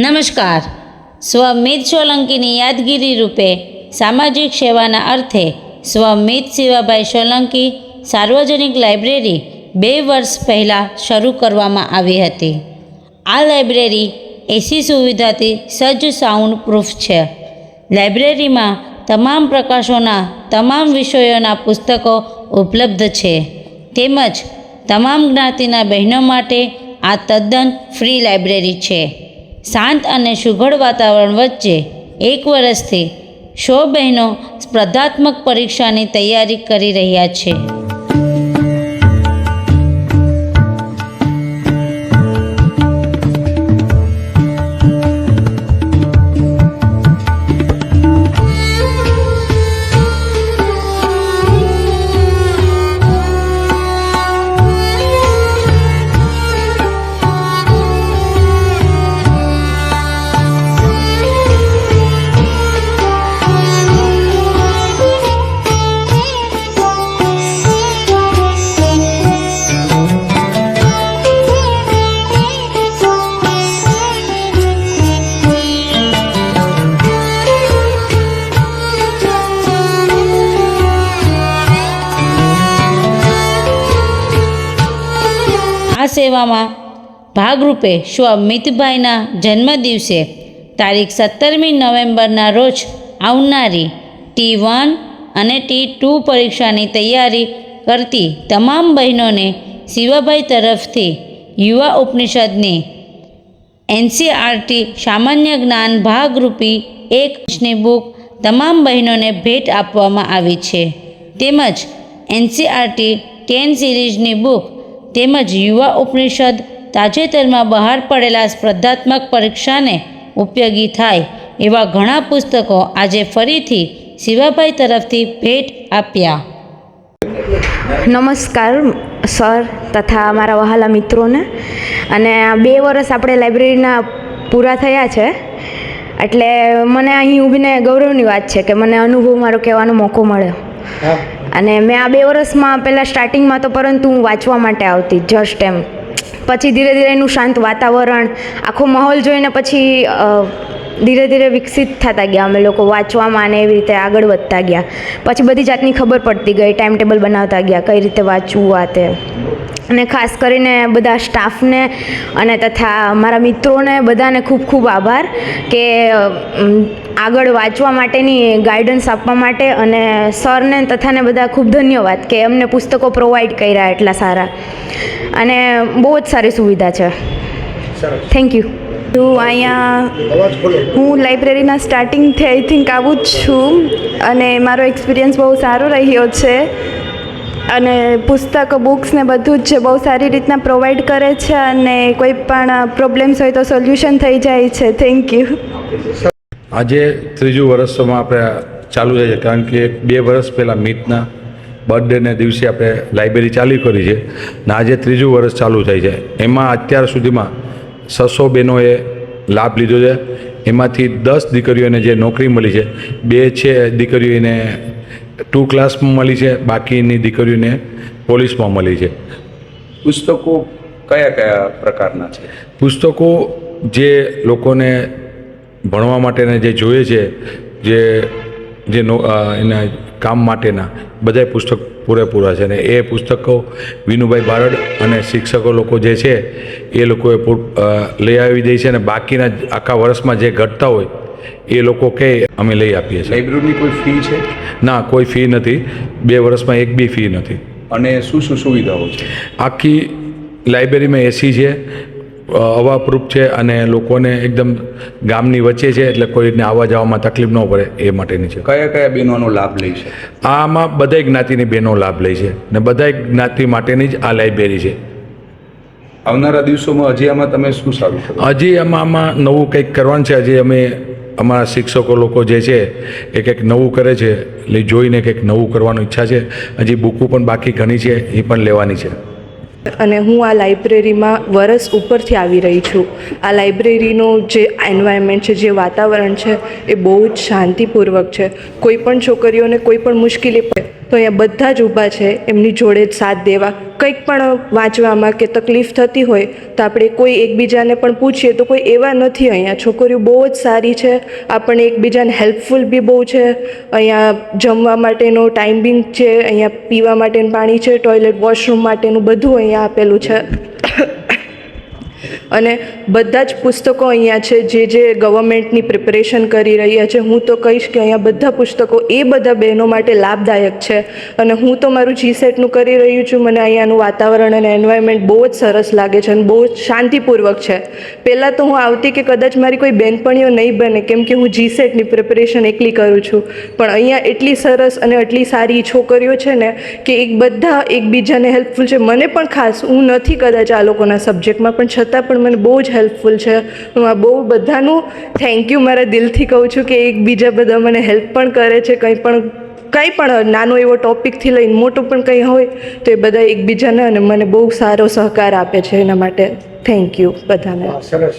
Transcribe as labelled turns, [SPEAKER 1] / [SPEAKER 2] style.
[SPEAKER 1] નમસ્કાર. સ્વમિત સોલંકીની યાદગીરી રૂપે સામાજિક સેવાના અર્થે સ્વમિત શિવાભાઈ સોલંકી સાર્વજનિક લાઇબ્રેરી બે વર્ષ પહેલાં શરૂ કરવામાં આવી હતી. આ લાઇબ્રેરી એસી સુવિધાથી સજ્જ સાઉન્ડ પ્રૂફ છે. લાઇબ્રેરીમાં તમામ પ્રકાશોના તમામ વિષયોના પુસ્તકો ઉપલબ્ધ છે. તેમજ તમામ જ્ઞાતિના બહેનો માટે આ તદ્દન ફ્રી લાઇબ્રેરી છે. શાંત અને સુઘડ વાતાવરણ વચ્ચે એક વર્ષથી સો બહેનો સ્પર્ધાત્મક પરીક્ષાની તૈયારી કરી રહ્યા છે. આ સેવામાં ભાગરૂપે સ્વમિતભાઈના જન્મદિવસે તારીખ સત્તરમી નવેમ્બરના રોજ આવનારી ટી વન અને ટી ટુ પરીક્ષાની તૈયારી કરતી તમામ બહેનોને શિવાભાઈ તરફથી યુવા ઉપનિષદની એનસીઆરટી સામાન્ય જ્ઞાન ભાગરૂપી એક ની બુક તમામ બહેનોને ભેટ આપવામાં આવી છે. તેમજ એનસીઆરટી ટેન સિરીઝની બુક તેમજ યુવા ઉપનિષદ તાજેતરમાં બહાર પડેલા સ્પર્ધાત્મક પરીક્ષાને ઉપયોગી થાય એવા ઘણા પુસ્તકો આજે ફરીથી શિવાભાઈ તરફથી ભેટ આપ્યા.
[SPEAKER 2] નમસ્કાર સર તથા મારા વહાલા મિત્રોને. અને બે વર્ષ આપણે લાઇબ્રેરીના પૂરા થયા છે. એટલે મને અહીં ઊભીને ગૌરવની વાત છે કે મને અનુભવ મારો કહેવાનો મોકો મળ્યો. અને મેં આ બે વર્ષમાં પહેલાં સ્ટાર્ટિંગમાં તો પરંતુ હું વાંચવા માટે આવતી જસ્ટ એમ. પછી ધીરે ધીરે એનું શાંત વાતાવરણ, આખો માહોલ જોઈને પછી ધીરે ધીરે વિકસિત થતા ગયા. અમે લોકો વાંચવામાં અને એવી રીતે આગળ વધતા ગયા. પછી બધી જાતની ખબર પડતી ગઈ ટાઈમ ટેબલ બનાવતા ગયા, કઈ રીતે વાંચવું આ તે. અને ખાસ કરીને બધા સ્ટાફને અને તથા મારા મિત્રોને બધાને ખૂબ ખૂબ આભાર કે આગળ વાંચવા માટેની ગાઈડન્સ આપવા માટે અને સરને તથાને બધા ખૂબ ધન્યવાદ કે અમને પુસ્તકો પ્રોવાઈડ કર્યા એટલા સારા. અને બહુ જ સારી સુવિધા છે. થેન્ક યુ
[SPEAKER 3] હું અહીંયા હું લાઇબ્રેરીના સ્ટાર્ટિંગથી આઈ થિંક આવું જ છું અને મારો એક્સપિરિયન્સ બહુ સારો રહ્યો છે. અને પુસ્તકો બુક્સ ને બધું જ બહુ સારી રીતના પ્રોવાઈડ કરે છે અને કોઈ પણ પ્રોબ્લેમ્સ હોય તો સોલ્યુશન થઈ જાય છે. થેન્ક યુ
[SPEAKER 4] આજે ત્રીજું વર્ષમાં આપણે ચાલુ થાય છે, કારણ કે બે વર્ષ પહેલાં મિતના બર્થડેને દિવસે આપણે લાઇબ્રેરી ચાલુ કરી છે ને આજે ત્રીજું વર્ષ ચાલુ થાય છે. એમાં અત્યાર સુધીમાં છસો બહેનોએ લાભ લીધો છે. એમાંથી દસ દીકરીઓને જે નોકરી મળી છે, બે છે દીકરીઓને ટુ ક્લાસમાં મળી છે બાકીની દીકરીઓને પોલીસમાં મળી છે.
[SPEAKER 5] પુસ્તકો કયા કયા પ્રકારના છે?
[SPEAKER 4] પુસ્તકો જે લોકોને ભણવા માટેના જે જોઈએ છે જે જે એના કામ માટેના બધાય પુસ્તક પૂરેપૂરા છે. અને એ પુસ્તકો વિનુભાઈ બારડ અને શિક્ષકો લોકો જે છે એ લોકોએ લઈ આવી દે છે અને બાકીના આખા વર્ષમાં જે ઘટતા હોય એ લોકો કહે અમે લઈ આપીએ છીએ.
[SPEAKER 5] લાઇબ્રેરીની કોઈ ફી છે?
[SPEAKER 4] ના કોઈ ફી નથી. બે વર્ષમાં એક બી ફી નથી.
[SPEAKER 5] અને શું શું સુવિધાઓ છે?
[SPEAKER 4] આખી લાઇબ્રેરીમાં એસી છે હવાપ્રૂફ છે અને લોકોને એકદમ ગામની વચ્ચે છે એટલે કોઈને આવવા જવામાં તકલીફ ન પડે એ માટેની છે.
[SPEAKER 5] કયા કયા બહેનોનો લાભ લે છે?
[SPEAKER 4] આમાં બધાય જ્ઞાતિની બહેનો લાભ લે છે ને બધાય જ્ઞાતિ માટેની જ આ લાઇબ્રેરી છે.
[SPEAKER 5] આવનારા દિવસોમાં હજી આમાં તમે શું સારું
[SPEAKER 4] હજી આમાં આમાં નવું કંઈક કરવાનું છે. હજી અમે અમારા શિક્ષકો લોકો જે છે એ કંઈક નવું કરે છે, એટલે જોઈને કંઈક નવું કરવાની ઈચ્છા છે. હજી બુકો પણ બાકી ઘણી છે, એ પણ લેવાની છે.
[SPEAKER 6] અને હું આ લાઇબ્રેરીમાં વરસ ઉપરથી આવી રહી છું. આ લાઇબ્રેરીનો જે એન્વાયરમેન્ટ છે, જે વાતાવરણ છે, એ બહુ જ શાંતિપૂર્વક છે. કોઈ પણ છોકરીઓને કોઈ પણ મુશ્કેલી પડે તો અહીંયા બધા જ ઊભા છે, એમની જોડે જ સાથ દેવા. કંઈક પણ વાંચવામાં કે તકલીફ થતી હોય, તો આપણે કોઈ એકબીજાને પણ પૂછીએ, તો કોઈ એવા નથી અહીંયા. છોકરીઓ બહુ જ સારી છે, આપણને એકબીજાને હેલ્પફુલ બી બહુ છે. અહીંયા જમવા માટેનો ટાઈમિંગ છે, અહીંયા પીવા માટેનું પાણી છે ટોયલેટ વોશરૂમ માટેનું બધું અહીંયા આપેલું છે. અને બધા જ પુસ્તકો અહીંયા છે, જે જે ગવર્મેન્ટની પ્રિપરેશન કરી રહ્યા છે, હું તો કહીશ કે અહીંયા બધા પુસ્તકો એ બધા બહેનો માટે લાભદાયક છે. અને હું તો મારું જી સેટનું કરી રહ્યું છું, મને અહીંયાનું વાતાવરણ અને એન્વાયરમેન્ટ બહુ જ સરસ લાગે છે અને બહુ જ શાંતિપૂર્વક છે. પહેલાં તો હું આવતી કે કદાચ મારી કોઈ બહેનપણીઓ નહીં બને, કેમ કે હું જી સેટની પ્રિપરેશન એકલી કરું છું. પણ અહીંયા એટલી સરસ અને એટલી સારી છોકરીઓ છે ને, કે એક બધા એકબીજાને હેલ્પફુલ છે. મને પણ ખાસ, હું નથી કદાચ આ લોકોના સબ્જેક્ટમાં પણ છતાં મને બહુ જ હેલ્પફુલ છે. હું આ બહુ બધાનું થેન્ક યુ મારા દિલથી કહું છું કે એકબીજા બધા મને હેલ્પ પણ કરે છે. કંઈ પણ કંઈ પણ નાનો એવો ટોપિકથી લઈને મોટું પણ કંઈ હોય, તો એ બધા એકબીજાને અને મને બહુ સારો સહકાર આપે છે એના માટે. થેન્ક યુ બધાને.
[SPEAKER 4] સરસ.